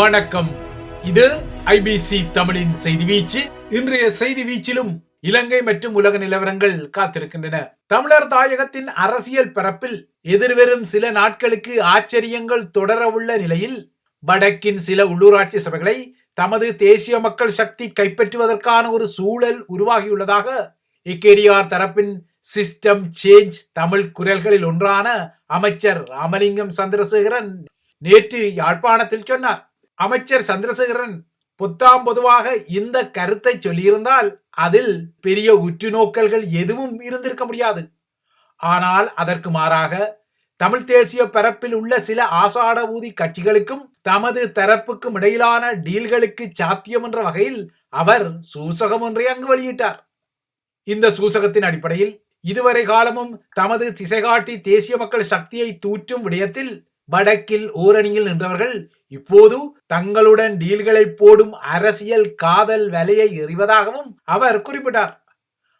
வணக்கம். இது ஐபிசி தமிழின் செய்தி வீச்சு. இன்றைய செய்தி வீச்சிலும் இலங்கை மற்றும் உலக நிலவரங்கள் காத்திருக்கின்றன. தமிழர் தாயகத்தின் அரசியல் பரப்பில் எதிர்வரும் சில நாட்களுக்கு ஆச்சரியங்கள் தொடரவுள்ள நிலையில் வடக்கின் சில உள்ளூராட்சி சபைகளை தமது தேசிய மக்கள் சக்தி கைப்பற்றுவதற்கான ஒரு சூழல் உருவாகியுள்ளதாக இக்கேடிஆர் தரப்பின் சிஸ்டம் சேஞ்ச் தமிழ் குரல்களில் ஒன்றான அமைச்சர் ராமலிங்கம் சந்திரசேகரன் நேற்று யாழ்ப்பாணத்தில் சொன்னார். அமைச்சர் சந்திரசேகரன் புத்தாம் பொதுவாக இந்த கருத்தை சொல்லியிருந்தால் அதில் பெரிய உற்றுநோக்கல்கள் எதுவும் இருந்திருக்க முடியாது. ஆனால் அதற்கு மாறாக தமிழ் தேசிய பரப்பில் உள்ள சில ஆசாட ஊதி கட்சிகளுக்கும் தமது தரப்புக்கும் இடையிலான டீல்களுக்கு சாத்தியம் என்ற வகையில் அவர் சூசகம் ஒன்றை அங்கு வெளியிட்டார். இந்த சூசகத்தின் அடிப்படையில் இதுவரை காலமும் தமது திசைகாட்டி தேசிய மக்கள் சக்தியை தூற்றும் விடயத்தில் வடக்கில் ஓரணியில் நின்றவர்கள் இப்போது தங்களுடன் டீல்களை போடும் அரசியல் காதல் வலையை எறிவதாகவும் அவர் குறிப்பிட்டார்.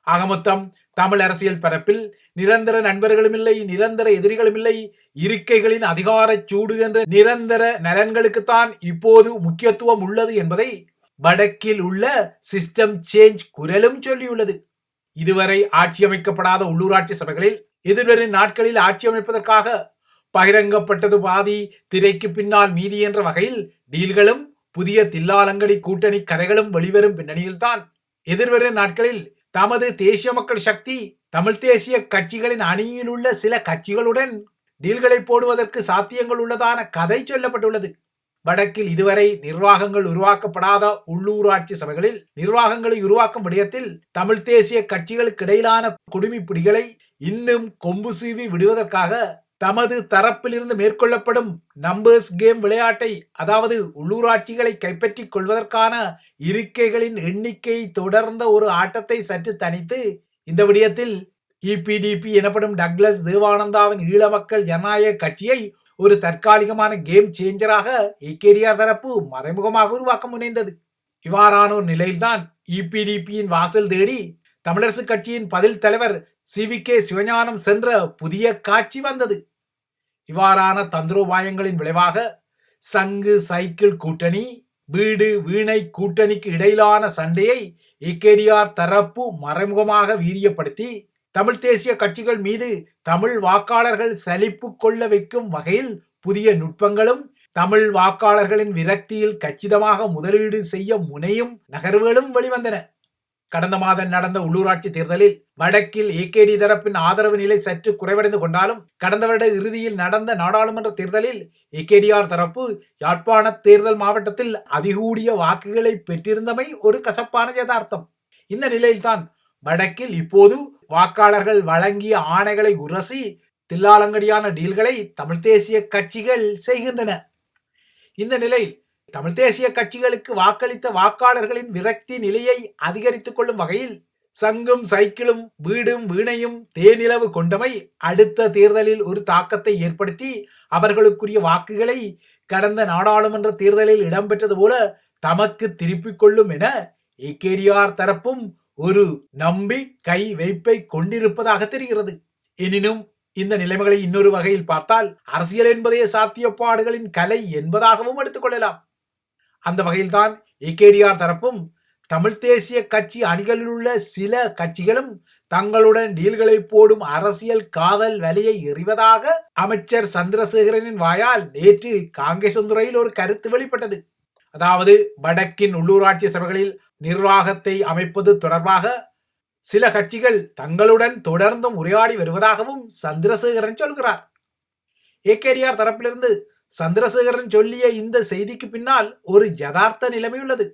ஆக மொத்தம் தமிழ் அரசியல் பரப்பில் நிரந்தர நண்பர்களும் இல்லை நிரந்தர எதிரிகளும் இல்லை இருக்கைகளின் அதிகார சூடு என்ற நிரந்தர நலன்களுக்குத்தான் இப்போது முக்கியத்துவம் உள்ளது என்பதை வடக்கில் உள்ள சிஸ்டம் சேஞ்ச் குரலும் சொல்லியுள்ளது. இதுவரை ஆட்சி அமைக்கப்படாத உள்ளூராட்சி சபைகளில் எதிர்வரும் நாட்களில் ஆட்சி அமைப்பதற்காக பகிரங்கப்பட்டது பாதி திரைக்கு பின்னால் மீதி என்ற வகையில் டீல்களும் புதிய தில்லாலங்கடி கூட்டணி கதைகளும் வெளிவரும் பின்னணியில்தான். எதிர்வரும் நாட்களில் தமது தேசிய மக்கள் சக்தி தமிழ் தேசிய கட்சிகளின் அணியில் உள்ள சில கட்சிகளுடன் டீல்களை போடுவதற்கு சாத்தியங்கள் உள்ளதான கதை சொல்லப்பட்டுள்ளது. வடக்கில் இதுவரை நிர்வாகங்கள் உருவாக்கப்படாத உள்ளூராட்சி சபைகளில் நிர்வாகங்களை உருவாக்கும் விடயத்தில் தமிழ் தேசிய கட்சிகளுக்கு இடையிலான குடுமிப்பிடிகளை இன்னும் கொம்பு சீவி விடுவதற்காக தமது தரப்பிலிருந்து மேற்கொள்ளப்படும் நம்பர்ஸ் கேம் விளையாட்டை அதாவது உள்ளூராட்சிகளை கைப்பற்றிக் கொள்வதற்கான இருக்கைகளின் எண்ணிக்கை தொடர்ந்த ஒரு ஆட்டத்தை சற்று தனித்து இந்த விடயத்தில் இபிடிபி எனப்படும் டக்ளஸ் தேவானந்தாவின் ஈழ மக்கள் ஜனநாயக கட்சியை ஒரு தற்காலிகமான கேம் சேஞ்சராக ஏகேடிஆர் தரப்பு மறைமுகமாக உருவாக்க முனைந்தது. இவ்வாறான ஒரு நிலையில்தான் இபிடிபியின் வாசல் தேடி தமிழரசு கட்சியின் பதில் தலைவர் சி வி கே சிவஞானம் சென்ற புதிய காட்சி வந்தது. இவ்வாறான தந்திரோபாயங்களின் விளைவாக சங்கு சைக்கிள் கூட்டணி வீடு வீணை கூட்டணிக்கு இடையிலான சண்டையை இக்கேடிஆர் தரப்பு மறைமுகமாக வீரியப்படுத்தி தமிழ் தேசிய கட்சிகள் மீது தமிழ் வாக்காளர்கள் சலிப்பு கொள்ள வைக்கும் வகையில் புதிய நுட்பங்களும் தமிழ் வாக்காளர்களின் விரக்தியில் கச்சிதமாக முதலீடு செய்ய முனையும் நகர்வுகளும் வெளிவந்தன. கடந்த மாதம் நடந்த உள்ளூராட்சி தேர்தலில் வடக்கில் ஏகேடி தரப்பின் ஆதரவு நிலை சற்று குறைவடைந்து கொண்டாலும் கடந்த வருட இறுதியில் நடந்த நாடாளுமன்ற தேர்தலில் ஏகேடிஆர் தரப்பு யாழ்ப்பாண தேர்தல் மாவட்டத்தில் அதிகூடிய வாக்குகளை பெற்றிருந்தமை ஒரு கசப்பான யதார்த்தம். இந்த நிலையில்தான் வடக்கில் இப்போது வாக்காளர்கள் வழங்கிய ஆணைகளை உரசி தில்லாலங்கடியான டீல்களை தமிழ் தேசிய கட்சிகள் செய்கின்றன. இந்த நிலையில் தமிழ் தேசிய கட்சிகளுக்கு வாக்களித்த வாக்காளர்களின் விரக்தி நிலையை அதிகரித்துக் கொள்ளும் வகையில் சங்கும் சைக்கிளும் வீடும் வீணையும் தேனிலவு கொண்டமை அடுத்த தேர்தலில் ஒரு தாக்கத்தை ஏற்படுத்தி அவர்களுக்குரிய வாக்குகளை கடந்த நாடாளுமன்ற தேர்தலில் இடம்பெற்றது போல தமக்கு திருப்பிக் கொள்ளும் என ஏகேடிஆர் தரப்பும் ஒரு நம்பி கை வைப்பை கொண்டிருப்பதாக தெரிகிறது. எனினும் இந்த நிலைமைகளை இன்னொரு வகையில் பார்த்தால் அரசியல் என்பதே சாத்தியப்பாடுகளின் கலை என்பதாகவும் எடுத்துக்கொள்ளலாம் அந்த வகையில்தான் ஏகேடிஆர் தரப்பும் தமிழ் தேசிய கட்சி அணிகளில் உள்ள சில கட்சிகளும் தங்களுடன் டீல்களை போடும் அரசியல் காதல் வலையை எறிவதாக அமைச்சர் சந்திரசேகரனின் வாயால் நேற்று காங்கேசந்துறையில் ஒரு கருத்து வெளிப்பட்டது. அதாவது வடக்கின் உள்ளூராட்சி சபைகளில் நிர்வாகத்தை அமைப்பது தொடர்பாக சில கட்சிகள் தங்களுடன் தொடர்ந்தும் உரையாடி வருவதாகவும் சந்திரசேகரன் சொல்கிறார். ஏகேடிஆர் தரப்பிலிருந்து சந்திரசேகரன் சொல்லிய இந்த செய்திக்கு பின்னால் ஒரு யதார்த்த நிலைமை உள்ளது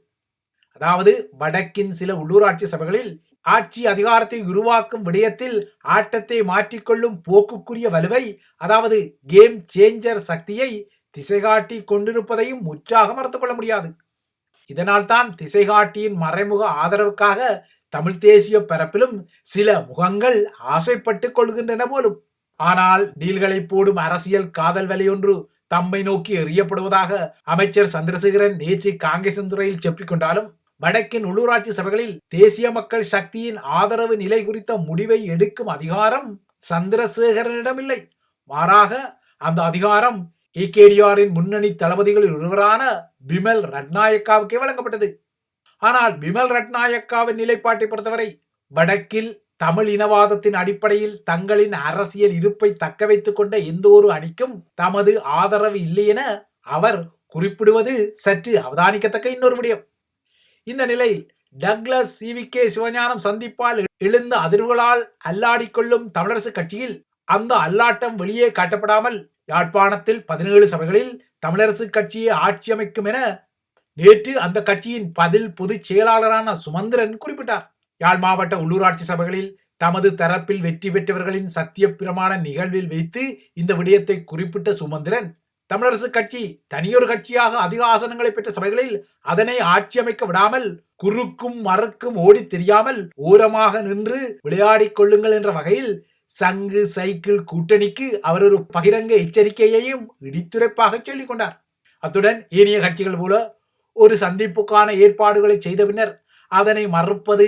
அதாவது வடக்கின் சில உள்ளூராட்சி சபைகளில் ஆட்சி அதிகாரத்தை உருவாக்கும் விடயத்தில் ஆட்டத்தை மாற்றிக்கொள்ளும் போக்குக்குரிய வலுவை அதாவது கேம் சேஞ்சர் சக்தியை திசைகாட்டி கொண்டிருப்பதையும் உற்சாக மறுத்துக் கொள்ள முடியாது. இதனால் தான் திசைகாட்டியின் மறைமுக ஆதரவுக்காக தமிழ் தேசிய பரப்பிலும் சில முகங்கள் ஆசைப்பட்டுக் கொள்கின்றன போலும். ஆனால் டீல்களை போடும் அரசியல் காதல் வலையொன்று தம்மை நோக்கி எறியப்படுவதாக அமைச்சர் சந்திரசேகரன் நேற்று காங்கேசந்துறையில் செப்பிக்கொண்டாலும் வடக்கின் உள்ளூராட்சி சபைகளில் தேசிய மக்கள் சக்தியின் ஆதரவு நிலை குறித்த முடிவை எடுக்கும் அதிகாரம் சந்திரசேகரனிடமில்லை. மாறாக அந்த அதிகாரம் ஏகேடிஆரின் முன்னணி தளபதிகளில் ஒருவரான பிமல் ரட்நாயக்காவுக்கே வழங்கப்பட்டது. ஆனால் பிமல் ரட்நாயக்காவின் நிலைப்பாட்டை பொறுத்தவரை வடக்கில் தமிழ் இனவாதத்தின் அடிப்படையில் தங்களின் அரசியல் இருப்பை தக்க வைத்துக் கொண்ட எந்த ஒரு அணிக்கும் தமது ஆதரவு இல்லை என அவர் குறிப்பிடுவது சற்று அவதானிக்கத்தக்க இன்னொரு விடயம். இந்த நிலையில் டக்ளஸ் சி. கே. சிவஞானம் சந்திப்பால் எழுந்த அதிர்வுகளால் அல்லாடிக்கொள்ளும் தமிழரசு கட்சியில் அந்த அல்லாட்டம் வெளியே காட்டப்படாமல் யாழ்ப்பாணத்தில் பதினேழு சபைகளில் தமிழரசு கட்சியை ஆட்சி அமைக்கும் என நேற்று அந்த கட்சியின் பதில் பொதுச் செயலாளரான சுமந்திரன் குறிப்பிட்டார். யாழ் மாவட்ட உள்ளூராட்சி சபைகளில் தமது தரப்பில் வெற்றி பெற்றவர்களின் சத்திய பிரமாண நிகழ்வில் வைத்து இந்த விடயத்தை குறிப்பிட்ட சுமந்திரன் தமிழரசு கட்சி தனியொரு கட்சியாக அதிக ஆசனங்களை பெற்ற சபைகளில் அதனை ஆட்சி அமைக்க விடாமல் குறுக்கும் மறுக்கும் ஓடி தெரியாமல் ஓரமாக நின்று விளையாடிக் கொள்ளுங்கள் என்ற வகையில் சங்கு சைக்கிள் கூட்டணிக்கு அவர் ஒரு பகிரங்க எச்சரிக்கையையும் இடித்துரைப்பாக சொல்லிக் கொண்டார். அத்துடன் ஏனைய கட்சிகள் போல ஒரு சந்திப்புக்கான ஏற்பாடுகளை செய்த பின்னர் அதனை மறுப்பது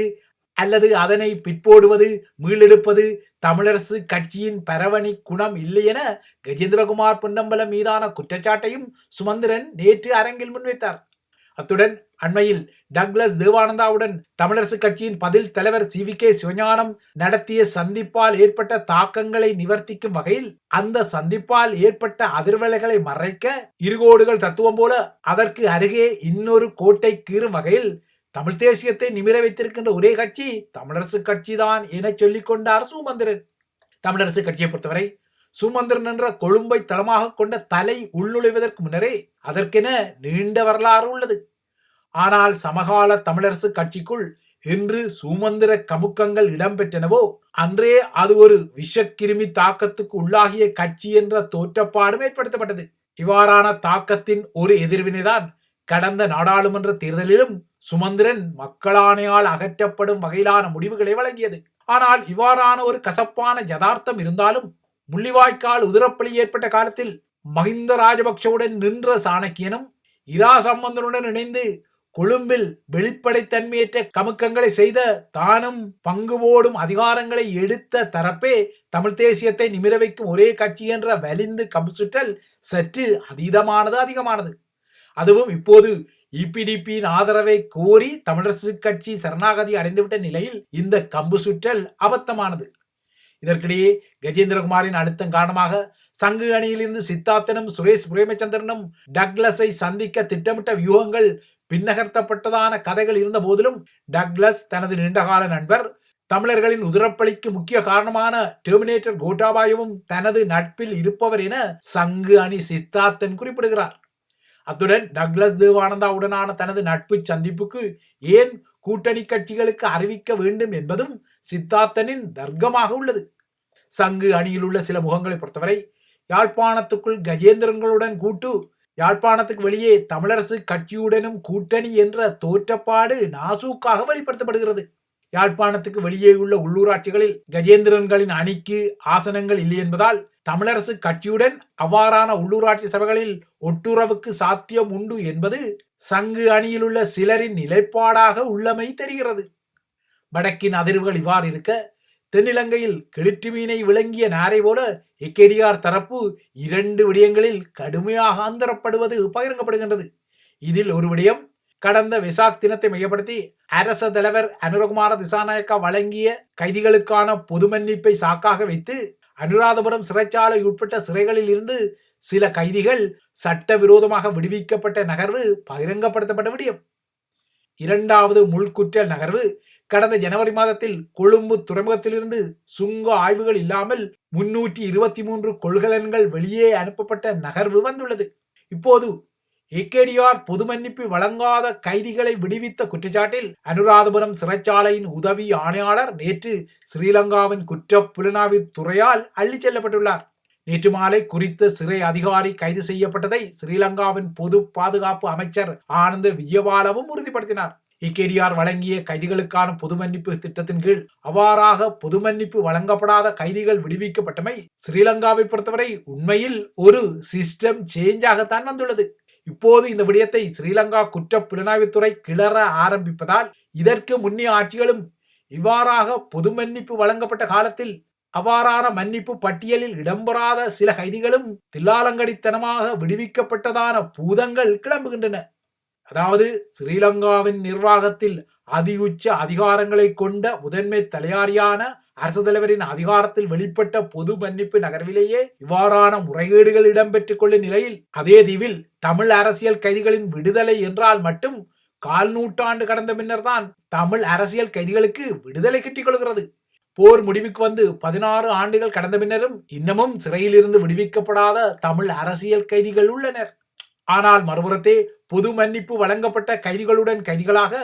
அல்லது அதனை பிற்போடுவது மீளெடுப்பது தமிழரசு கட்சியின் பரவணி குணம் இல்லை என கஜேந்திரகுமார் பொன்னம்பலம் மீதான குற்றச்சாட்டையும் சுமந்திரன் நேற்று அரங்கில் முன்வைத்தார். அத்துடன் அண்மையில் டக்ளஸ் தேவானந்தாவுடன் தமிழரசு கட்சியின் பதில் தலைவர் சி. வி. கே. சிவஞானம் நடத்திய சந்திப்பால் ஏற்பட்ட தாக்கங்களை நிவர்த்திக்கும் வகையில் அந்த சந்திப்பால் ஏற்பட்ட அதிர்வலைகளை மறைக்க இருகோடுகள் தத்துவம் போல அதற்கு அருகே இன்னொரு கோட்டை கீறும் வகையில் தமிழ் தேசியத்தை நிமிர வைத்திருக்கின்ற ஒரே கட்சி தமிழரசு கட்சி தான் என சொல்லிக்கொண்ட சுமந்திரன். தமிழரசு கட்சியை பொறுத்தவரை சுமந்திரன் என்ற கொழும்பை தளமாக கொண்ட தலை உள்நுழைவதற்கு முன்னரே அதற்கென நீண்ட வரலாறு உள்ளது. ஆனால் சமகால தமிழரசு கட்சிக்குள் என்று சுமந்திர கமுக்கங்கள் இடம்பெற்றனவோ அன்றே அது ஒரு விஷக்கிருமி தாக்கத்துக்கு உள்ளாகிய கட்சி என்ற தோற்றப்பாடும் ஏற்படுத்தப்பட்டது. இவ்வாறான தாக்கத்தின் ஒரு எதிர்வினைதான் கடந்த நாடாளுமன்ற தேர்தலிலும் சுமந்திரன் மக்களாணையால் அகற்றப்படும் வகையிலான முடிவுகளை வழங்கியது. ஆனால் இவ்வாறான ஒரு கசப்பான யதார்த்தம் இருந்தாலும் முள்ளிவாய்க்கால் உதிரப்பலி ஏற்பட்ட காலத்தில் மஹிந்த ராஜபக்சவுடன் நின்ற சாணக்கியனும் இரா சம்பந்தனுடன் இணைந்து கொழும்பில் வெளிப்படைத்தன்மையற்ற கமுக்கங்களை செய்த தானும் பங்கு போடும் அதிகாரங்களை எடுத்த தரப்பே தமிழ் தேசியத்தை நிமிர வைக்கும் ஒரே கட்சி என்ற வலிந்து கம்பு சற்று அதீதமானது அதிகமானது. அதுவும் இப்போது இபிடிபியின் ஆதரவை கோரி தமிழரசு கட்சி சரணாகதி அடைந்துவிட்ட நிலையில் இந்த கம்பு சுற்றல் அபத்தமானது. இதற்கிடையே கஜேந்திரகுமாரின் அழுத்தம் காரணமாக சங்கு அணியிலிருந்து சித்தார்த்தனும் சுரேஷ் பிரேமச்சந்திரனும் டக்லஸை சந்திக்க திட்டமிட்ட வியூகங்கள் பின்னகர்த்தப்பட்டதான கதைகள் இருந்த போதிலும் டக்லஸ் தனது நீண்டகால நண்பர் தமிழர்களின் உதிரப்பலிக்கு முக்கிய காரணமான டெர்மினேட்டர் கோட்டாபாயவும் தனது நட்பில் இருப்பவர் என சங்கு அணி சித்தார்த்தன் குறிப்பிடுகிறார். அத்துடன் டக்ளஸ் தேவானந்தாவுடனான தனது நட்பு சந்திப்புக்கு ஏன் கூட்டணி கட்சிகளுக்கு அறிவிக்க வேண்டும் என்பதும் சித்தார்த்தனின் தர்க்கமாக உள்ளது. சங்கு அணியில் உள்ள சில முகங்களை பொறுத்தவரை யாழ்ப்பாணத்துக்குள் கஜேந்திரங்களுடன் கூட்டு யாழ்ப்பாணத்துக்கு வெளியே தமிழரசு கட்சியுடனும் கூட்டணி என்ற தோற்றப்பாடு நாசூக்காக வெளிப்படுத்தப்படுகிறது. யாழ்ப்பாணத்துக்கு வெளியே உள்ள உள்ளூராட்சிகளில் கஜேந்திரன்களின் அணிக்கு ஆசனங்கள் இல்லை என்பதால் தமிழரசு கட்சியுடன் அவ்வாறான உள்ளூராட்சி சபைகளில் ஒட்டுறவுக்கு சாத்தியம் உண்டு என்பது சங்கு அணியில் உள்ள சிலரின் நிலைப்பாடாக உள்ளமை தெரிகிறது. வடக்கின் அதிர்வுகள் இவ்வாறு இருக்க தென்னிலங்கையில் கெளிற்று மீனை விளங்கிய நாரை போல எக்கேடிஆர் தரப்பு இரண்டு விடயங்களில் கடுமையாக அந்தரப்படுவது பகிரங்கப்படுகின்றது. இதில் ஒரு விடயம் கடந்த விசாக் தினத்தை மையப்படுத்தி அரச தலைவர் அனுரகுமார திசாநாயக்கா வழங்கிய கைதிகளுக்கான பொது மன்னிப்பை சாக்காக வைத்து அனுராதபுரம் சிறைச்சாலை உட்பட்ட சிறைகளில் இருந்து சில கைதிகள் சட்டவிரோதமாக விடுவிக்கப்பட்ட நகர்வு பகிரங்கப்படுத்தப்பட்ட விடயம். இரண்டாவது முள்குற்றல் நகர்வு. கடந்த ஜனவரி மாதத்தில் கொழும்பு துறைமுகத்திலிருந்து சுங்க ஆய்வுகள் இல்லாமல் முன்னூற்றி இருபத்தி மூன்று கொள்கலன்கள் வெளியே அனுப்பப்பட்ட நகர்வு வந்துள்ளது. இப்போது இக்கேடியார் பொது மன்னிப்பு வழங்காத கைதிகளை விடுவித்த குற்றச்சாட்டில் அனுராதபுரம் சிறைச்சாலையின் உதவி ஆணையாளர் நேற்று ஸ்ரீலங்காவின் குற்ற புலனாய்வு துறையால் அள்ளி செல்லப்பட்டுள்ளார். நேற்று மாலை குறித்த சிறை அதிகாரி கைது செய்யப்பட்டதை ஸ்ரீலங்காவின் பொது பாதுகாப்பு அமைச்சர் ஆனந்த விஜயபாலவும் உறுதிப்படுத்தினார். இகேடிஆர் வழங்கிய கைதிகளுக்கான பொது மன்னிப்பு திட்டத்தின் கீழ் அவ்வாறாக பொது மன்னிப்பு வழங்கப்படாத கைதிகள் விடுவிக்கப்பட்டமை ஸ்ரீலங்காவை பொறுத்தவரை உண்மையில் ஒரு சிஸ்டம் சேஞ்சாகத்தான் வந்துள்ளது. இப்போது இந்த விடயத்தை ஸ்ரீலங்கா குற்ற புலனாய்வுத்துறை கிளற ஆரம்பிப்பதால் இதற்கு முன்னிய ஆட்சிகளும் இவ்வாறாக பொது மன்னிப்பு வழங்கப்பட்ட காலத்தில் அவ்வாறான மன்னிப்பு பட்டியலில் இடம்பெறாத சில கைதிகளும் தில்லாலங்கடித்தனமாக விடுவிக்கப்பட்டதான பூதங்கள் கிளம்புகின்றன. அதாவது ஸ்ரீலங்காவின் நிர்வாகத்தில் அதியுச்ச அதிகாரங்களை கொண்ட முதன்மை தலையாரியான அரசு தலைவரின் அதிகாரத்தில் வெளிப்பட்ட பொது மன்னிப்பு நகர்விலேயே இவ்வாறான முறைகேடுகள் இடம்பெற்றுக் கொள்ளும் நிலையில் அதே தீவில் தமிழ் அரசியல் கைதிகளின் விடுதலை என்றால் மட்டும் கால் நூற்றாண்டு கடந்த பின்னர் தான் தமிழ் அரசியல் கைதிகளுக்கு விடுதலை கிட்டிக் கொள்கிறது. போர் முடிவுக்கு வந்து பதினாறு ஆண்டுகள் கடந்த பின்னரும் இன்னமும் சிறையிலிருந்து விடுவிக்கப்படாத தமிழ் அரசியல் கைதிகள் உள்ளனர். ஆனால் மறுபுறத்தே பொது மன்னிப்பு வழங்கப்பட்ட கைதிகளுடன் கைதிகளாக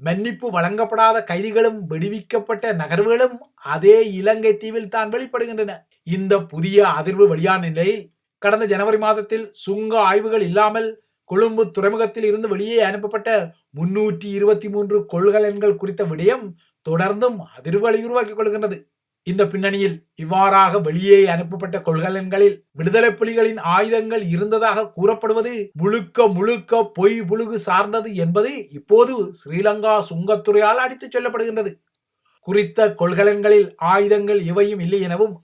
மன்னிப்பு வழங்கப்படாத கைதிகளும் விடுவிக்கப்பட்ட நகர்வுகளும் அதே இலங்கை தீவில் தான் வெளிப்படுகின்றன. இந்த புதிய அதிர்வு வெளியான நிலையில் கடந்த ஜனவரி மாதத்தில் சுங்க ஆய்வுகள் இல்லாமல் கொழும்பு துறைமுகத்தில் இருந்து வெளியே அனுப்பப்பட்ட முன்னூற்றி இருபத்தி மூன்று கொள்கலன்கள் குறித்த விடயம் தொடர்ந்தும் அதிர்வலை உருவாக்கிக் கொள்கின்றது. இந்த பின்னணியில் இவ்வாறாக வெளியே அனுப்பப்பட்ட கொள்கலன்களில் விடுதலை புலிகளின் ஆயுதங்கள் இருந்ததாக கூறப்படுவது முழுக்க முழுக்க பொய் புழுகு சார்ந்தது என்பது இப்போது ஸ்ரீலங்கா சுங்கத்துறையால் அடித்துச் சொல்லப்படுகின்றது. குறித்த கொள்கலன்களில் ஆயுதங்கள் எவையும் இல்லை எனவும்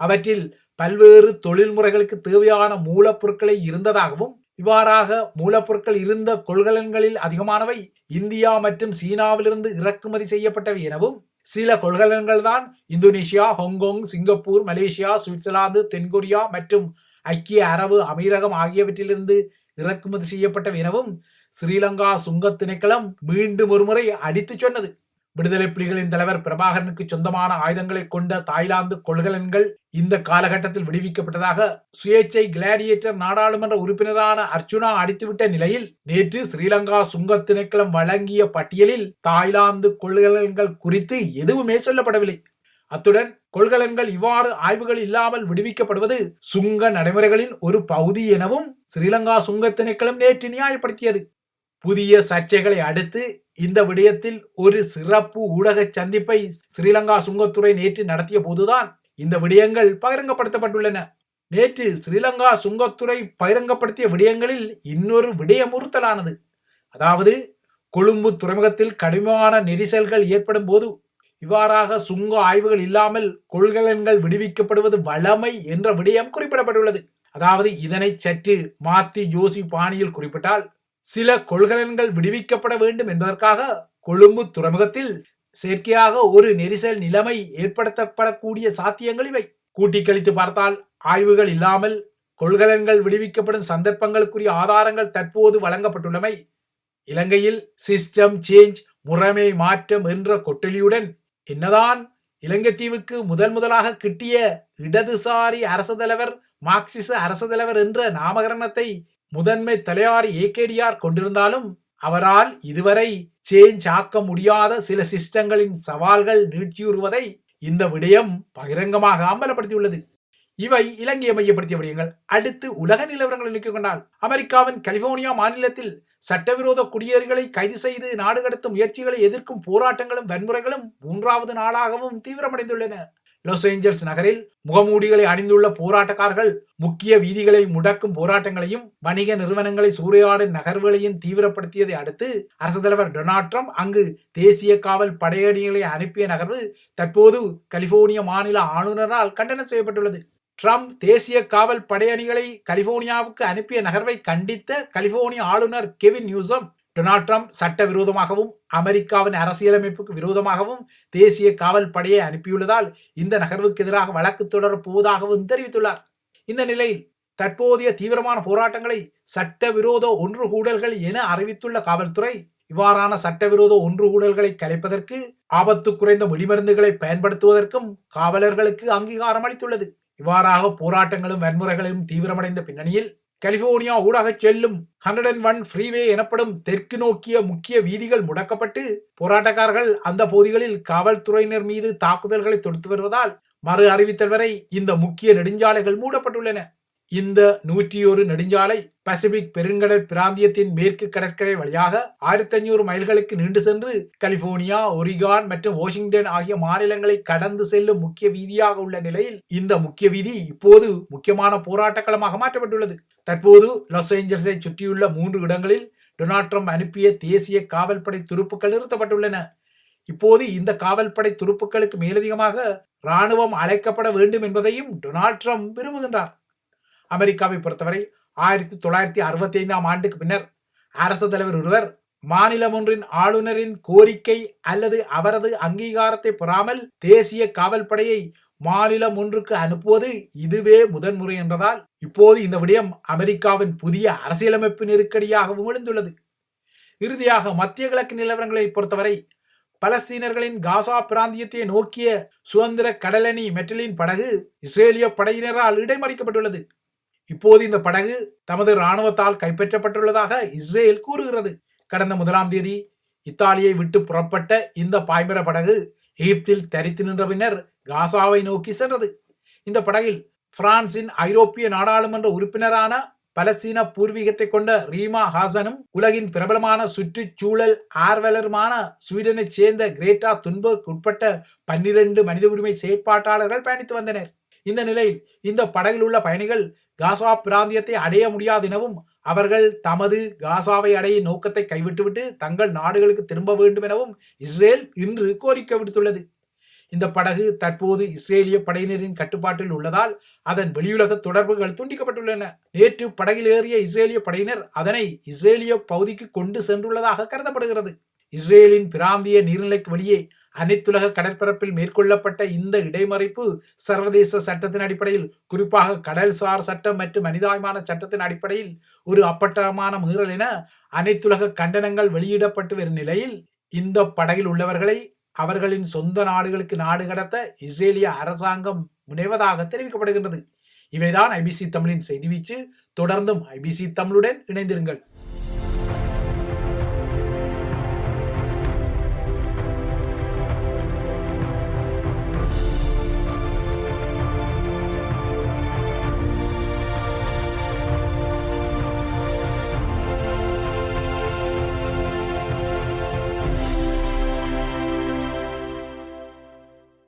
அவற்றில் பல்வேறு தொழில்முறைகளுக்கு தேவையான மூலப்பொருட்களை இருந்ததாகவும் இவ்வாறாக மூலப்பொருட்கள் இருந்த கொள்கலன்களில் அதிகமானவை இந்தியா மற்றும் சீனாவிலிருந்து இறக்குமதி செய்யப்பட்டவை எனவும் சில கொள்கலன்கள் தான் Indonesia Hong Kong Singapore Malaysia Switzerland தென்கொரியா மற்றும் ஐக்கிய அரபு அமீரகம் ஆகியவற்றிலிருந்து இறக்குமதி செய்யப்பட்டவை எனவும் ஸ்ரீலங்கா சுங்கத் திணைக்களம் மீண்டும் ஒருமுறை அடித்துச் சொன்னது. விடுதலை புலிகளின் தலைவர் பிரபாகரனுக்கு சொந்தமான ஆயுதங்களை கொண்ட தாய்லாந்து கொள்கலன்கள் இந்த காலகட்டத்தில் விடுவிக்கப்பட்டதாக சுயேச்சை கிளாடியேட்டர் நாடாளுமன்ற உறுப்பினரான அர்ச்சுனா அடித்துவிட்ட நிலையில் நேற்று ஸ்ரீலங்கா சுங்க திணைக்களம் வழங்கிய பட்டியலில் தாய்லாந்து கொள்கலன்கள் குறித்து எதுவுமே சொல்லப்படவில்லை. அத்துடன் கொள்கலன்கள் இவ்வாறு ஆய்வுகள் இல்லாமல் விடுவிக்கப்படுவது சுங்க நடைமுறைகளின் ஒரு பகுதி எனவும் ஸ்ரீலங்கா சுங்க திணைக்களம் நேற்று நியாயப்படுத்தியது. புதிய சர்ச்சைகளை அடுத்து இந்த விடயத்தில் ஒரு சிறப்பு ஊடக சந்திப்பை ஸ்ரீலங்கா சுங்கத்துறை நேற்று நடத்திய போதுதான் இந்த விடயங்கள் பகிரங்கப்படுத்தப்பட்டுள்ளன. நேற்று ஸ்ரீலங்கா சுங்கத்துறை பகிரங்கப்படுத்திய விடயங்களில் இன்னொரு விடயம் உறுத்தலானது. அதாவது கொழும்பு துறைமுகத்தில் கடுமையான நெரிசல்கள் ஏற்படும் போது இவ்வாறாக சுங்க ஆய்வுகள் இல்லாமல் கொள்கலன்கள் விடுவிக்கப்படுவது வளமை என்ற விடயம் குறிப்பிடப்பட்டுள்ளது. அதாவது இதனை சற்று மாத்தி ஜோசி பாணியில் குறிப்பிட்டால் சில கொள்கலன்கள் விடுவிக்கப்பட வேண்டும் என்பதற்காக கொழும்பு துறைமுகத்தில் செயற்கையாக ஒரு நெரிசல் நிலைமை ஏற்படுத்தப்படக்கூடிய சாத்தியங்கள் இவை. கூட்டி கழித்து பார்த்தால் ஆய்வுகள் இல்லாமல் கொள்கலன்கள் விடுவிக்கப்படும் சந்தர்ப்பங்களுக்குரிய ஆதாரங்கள் தற்போது வழங்கப்பட்டுள்ளமை. இலங்கையில் சிஸ்டம் சேஞ்ச் முறைமை மாற்றம் என்ற கொட்டலியுடன் என்னதான் இலங்கை தீவுக்கு முதல் முதலாக கிட்டிய இடதுசாரி அரசு தலைவர் மார்க்சிச அரசு தலைவர் என்ற நாமகரணத்தை முதன்மை தலையார் ஏகேடிஆர் கொண்டிருந்தாலும் அவரால் இதுவரை சேஞ்ச் ஆக்க முடியாத சில சிஸ்டங்களின் சவால்கள் நீட்சியுறுவதை இந்த விடயம் பகிரங்கமாக அம்பலப்படுத்தியுள்ளது இவை இலங்கையை மையப்படுத்திய விடயங்கள். அடுத்து உலக நிலவரங்களை நோக்கிக் கொண்டால் அமெரிக்காவின் கலிபோர்னியா மாநிலத்தில் சட்டவிரோத குடியேறிகளை கைது செய்து நாடு கடத்தும் முயற்சிகளை எதிர்க்கும் போராட்டங்களும் வன்முறைகளும் மூன்றாவது நாளாகவும் தீவிரமடைந்துள்ளன. லாஸ் ஏஞ்சல்ஸ் நகரில் முகமூடிகளை அணிந்துள்ள போராட்டக்காரர்கள் முக்கிய வீதிகளை முடக்கும் போராட்டங்களையும் வணிக நிறுவனங்களை சூறையாடும் நகர்வுகளையும் தீவிரப்படுத்தியதை அடுத்து அரசு தலைவர் டொனால்ட் ட்ரம்ப் அங்கு தேசிய காவல் படையணிகளை அனுப்பிய நகர்வு தற்போது கலிபோர்னிய மாநில ஆளுநரால் கண்டனம் செய்யப்பட்டுள்ளது. ட்ரம்ப் தேசிய காவல் படையணிகளை கலிபோர்னியாவுக்கு அனுப்பிய நகர்வை கண்டித்த கலிபோர்னிய ஆளுநர் கெவின் நியூசம் டொனால்ட் ட்ரம்ப் சட்டவிரோதமாகவும் அமெரிக்காவின் அரசியலமைப்புக்கு விரோதமாகவும் தேசிய காவல் படையை அனுப்பியுள்ளதால் இந்த நகர்வுக்கு எதிராக வழக்கு தொடரப் போவதாகவும் தெரிவித்துள்ளார். இந்த நிலையில் தற்போதைய தீவிரமான போராட்டங்களை சட்டவிரோத ஒன்று கூடல்கள் என அறிவித்துள்ள காவல்துறை இவ்வாறான சட்டவிரோத ஒன்று கூடல்களை கலைப்பதற்கு ஆபத்து குறைந்த வெடிமருந்துகளை பயன்படுத்துவதற்கும் காவலர்களுக்கு அங்கீகாரம் அளித்துள்ளது. இவ்வாறாக போராட்டங்களும் வன்முறைகளும் தீவிரமடைந்த பின்னணியில் கலிபோர்னியா ஊடாக செல்லும் ஹண்ட்ரட் அண்ட் ஒன் ஃப்ரீவே எனப்படும் தெற்கு நோக்கிய முக்கிய வீதிகள் முடக்கப்பட்டு போராட்டக்காரர்கள் அந்த பகுதிகளில் காவல்துறையினர் மீது தாக்குதல்களை தொடுத்து வருவதால் மறு அறிவித்தல் வரை இந்த முக்கிய நெடுஞ்சாலைகள் மூடப்பட்டுள்ளன. இந்த நூற்றி ஒரு நெடுஞ்சாலை பசிபிக் பெருங்கடல் பிராந்தியத்தின் மேற்கு கடற்கரை வழியாக ஆயிரத்தி ஐநூறு மைல்களுக்கு நீண்டு சென்று கலிபோர்னியா ஒரிகான் மற்றும் வாஷிங்டன் ஆகிய மாநிலங்களை கடந்து செல்லும் முக்கிய வீதியாக உள்ள நிலையில் இந்த முக்கிய வீதி இப்போது முக்கியமான போராட்ட களமாக மாற்றப்பட்டுள்ளது. தற்போது லாஸ் ஏஞ்சல்ஸை சுற்றியுள்ள மூன்று இடங்களில் டொனால்ட் ட்ரம்ப் அனுப்பிய தேசிய காவல்படை துருப்புக்கள் நிறுத்தப்பட்டுள்ளன. இப்போது இந்த காவல்படை துருப்புக்களுக்கு மேலதிகமாக ராணுவம் அழைக்கப்பட வேண்டும் என்பதையும் டொனால்ட் ட்ரம்ப் விரும்புகின்றார். அமெரிக்காவை பொறுத்தவரை ஆயிரத்தி தொள்ளாயிரத்தி அறுபத்தி ஐந்தாம் ஆண்டுக்கு பின்னர் அரசு தலைவர் ஒருவர் மாநிலம் ஒன்றின் ஆளுநரின் கோரிக்கை அல்லது அவரது அங்கீகாரத்தை பெறாமல் தேசிய காவல் படையை மாநிலம் ஒன்றுக்கு அனுப்புவது இதுவே முதன்முறை என்றதால் இப்போது இந்த விடயம் அமெரிக்காவின் புதிய அரசியலமைப்பு நெருக்கடியாகவும் எழுந்துள்ளது. இறுதியாக மத்திய கிழக்கு நிலவரங்களை பொறுத்தவரை பலஸ்தீனர்களின் காசா பிராந்தியத்தை நோக்கிய சுதந்திர கடலணி மெட்டலின் படகு இஸ்ரேலிய படையினரால் இடைமறிக்கப்பட்டுள்ளது. இப்போது இந்த படகு தமது இராணுவத்தால் கைப்பற்றப்பட்டுள்ளதாக இஸ்ரேல் கூறுகிறது. கடந்த முதலாம் தேதி இத்தாலியை விட்டு புறப்பட்ட இந்த பாய்மர படகு எகிப்தில் தரித்து நின்ற பின்னர் காசாவை நோக்கி சென்றது. இந்த படகில் பிரான்சின் ஐரோப்பிய நாடாளுமன்ற உறுப்பினரான பலஸ்தீன பூர்வீகத்தை கொண்ட ரீமா ஹாசனும் உலகின் பிரபலமான சுற்றுச்சூழல் ஆர்வலருமான ஸ்வீடனைச் சேர்ந்த கிரேட்டா துன்பர்க் உட்பட்ட பன்னிரண்டு மனித உரிமை செயற்பாட்டாளர்கள் பயணித்து வந்தனர். இந்த நிலையில் இந்த படகில் உள்ள பயணிகள் காசா பிராந்தியத்தை அடைய முடியாது எனவும் அவர்கள் தமது காசாவை அடைய நோக்கத்தை கைவிட்டுவிட்டு தங்கள் நாடுகளுக்கு திரும்ப வேண்டும் எனவும் இஸ்ரேல் இன்று கோரிக்கை விடுத்துள்ளது. இந்த படகு தற்போது இஸ்ரேலிய படையினரின் கட்டுப்பாட்டில் உள்ளதால் அதன் வெளியுலக தொடர்புகள் துண்டிக்கப்பட்டுள்ளன. நேற்று படகில் ஏறிய இஸ்ரேலிய படையினர் அதனை இஸ்ரேலிய பகுதிக்கு கொண்டு சென்றுள்ளதாக கருதப்படுகிறது. இஸ்ரேலின் பிராந்திய நீர்நிலைக்கு வெளியே அனைத்துலக கடற்பரப்பில் மேற்கொள்ளப்பட்ட இந்த இடைமறிப்பு சர்வதேச சட்டத்தின் அடிப்படையில் குறிப்பாக கடல்சார் சட்டம் மற்றும் மனிதாயமான சட்டத்தின் அடிப்படையில் ஒரு அப்பட்டமான மீறல் என அனைத்துலக கண்டனங்கள் வெளியிடப்பட்டு வரும் நிலையில் இந்த படகில் உள்ளவர்களை அவர்களின் சொந்த நாடுகளுக்கு நாடு கடத்த இஸ்ரேலிய அரசாங்கம் முனைவதாக தெரிவிக்கப்படுகின்றது. இவைதான் ஐபிசி தமிழின் செய்தி வீச்சு. தொடர்ந்தும் ஐபிசி தமிழுடன் இணைந்திருங்கள்.